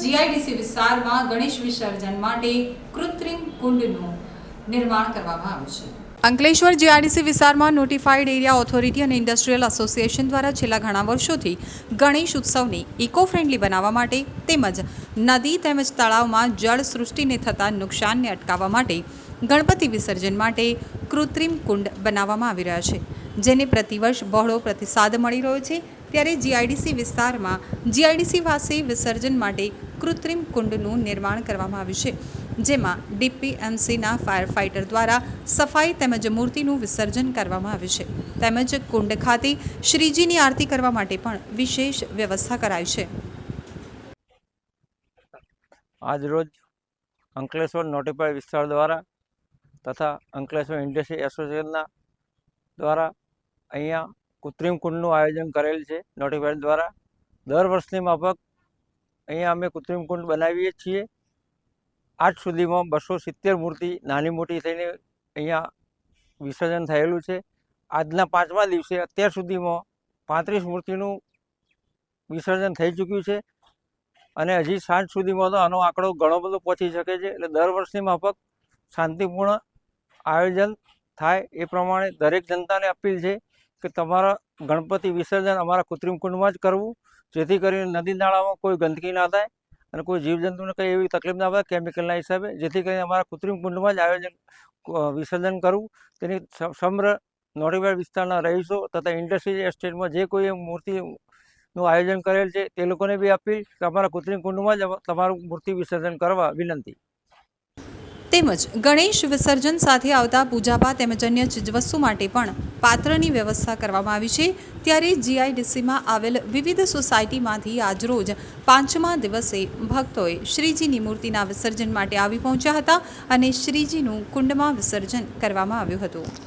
GIDC વિસ્તારમાં ગણેશ વિસર્જન માટે કૃત્રિમ કુંડનું નિર્માણ કરવામાં આવ્યું છે. અંકલેશ્વર જીઆરડીસી વિસ્તારમાં નોટિફાઈડ એરિયા ઓથોરિટી અને ઇન્ડસ્ટ્રીયલ એસોસિએશન દ્વારા છેલ્લા ઘણા વર્ષોથી ગણેશ ઉત્સવને ઇકો ફ્રેન્ડલી બનાવવા માટે તેમજ નદી તેમજ તળાવમાં જળ સૃષ્ટિને થતા નુકસાનને અટકાવવા માટે ગણપતિ વિસર્જન માટે કૃત્રિમ કુંડ બનાવવામાં આવી રહ્યા છે, જેને પ્રતિવર્ષ બહોળો પ્રતિસાદ મળી રહ્યો છે. ત્યારે જીઆઈડીસી વિસ્તારમાં જીઆઈડીસી પાસે વિસર્જન માટે કૃત્રિમ કુંડનું નિર્માણ કરવામાં આવ્યું છે, જેમાં ડીપીએમસીના ફાયર ફાઇટર દ્વારા સફાઈ તેમજ મૂર્તિનું વિસર્જન કરવામાં આવ્યું છે. તેમજ કુંડ ખાતે શ્રીજીની આરતી કરવા માટે પણ વિશેષ વ્યવસ્થા કરાઈ છે. આજરોજ અંકલેશ્વર નોટિફાઈ વિસ્તાર દ્વારા તથા અંકલેશ્વર ઇન્ડસ્ટ્રી એસોસિએશનના દ્વારા અહીંયા કૃત્રિમ કુંડનું આયોજન કરેલ છે નોટિફાઈડ દ્વારા. દર વર્ષની માફક અહીંયા અમે કૃત્રિમ કુંડ બનાવીએ છીએ. આજ સુધીમાં બસો સિત્તેર મૂર્તિ નાની મોટી થઈને અહીંયા વિસર્જન થયેલું છે. આજના પાંચમા દિવસે અત્યાર સુધીમાં પાંત્રીસ મૂર્તિનું વિસર્જન થઈ ચૂક્યું છે અને હજી સાંજ સુધીમાં તો આનો આંકડો ઘણો બધો પહોંચી શકે છે. એટલે દર વર્ષની માફક શાંતિપૂર્ણ આયોજન થાય એ પ્રમાણે દરેક જનતાને અપીલ છે કે તમારા ગણપતિ વિસર્જન અમારા કૃત્રિમ કુંડમાં જ કરવું, જેથી કરીને નદી નાળામાં કોઈ ગંદકી ના થાય અને કોઈ જીવજંતુને કંઈ એવી તકલીફ ના પડે કેમિકલના હિસાબે, જેથી કરીને અમારા કૃત્રિમ કુંડમાં જ આયોજન વિસર્જન કરવું. તેની સમગ્ર નોડીબાર વિસ્તારના રહીશો તથા ઇન્ડસ્ટ્રી એસ્ટેટમાં જે કોઈ મૂર્તિનું આયોજન કરેલ છે તે લોકોને બી અપીલ કે અમારા કૃત્રિમ કુંડમાં જ તમારું મૂર્તિ વિસર્જન કરવા વિનંતી. તેમજ ગણેશ વિસર્જન સાથે આવતા પૂજાપા તેમજ અન્ય ચીજવસ્તુ માટે પણ પાત્રની વ્યવસ્થા કરવામાં આવી છે. ત્યારે જીઆઈડીસીમાં આવેલ વિવિધ સોસાયટીમાંથી આજરોજ પાંચમા દિવસે ભક્તોએ શ્રીજીની મૂર્તિના વિસર્જન માટે આવી પહોંચ્યા હતા અને શ્રીજીનું કુંડમાં વિસર્જન કરવામાં આવ્યું હતું.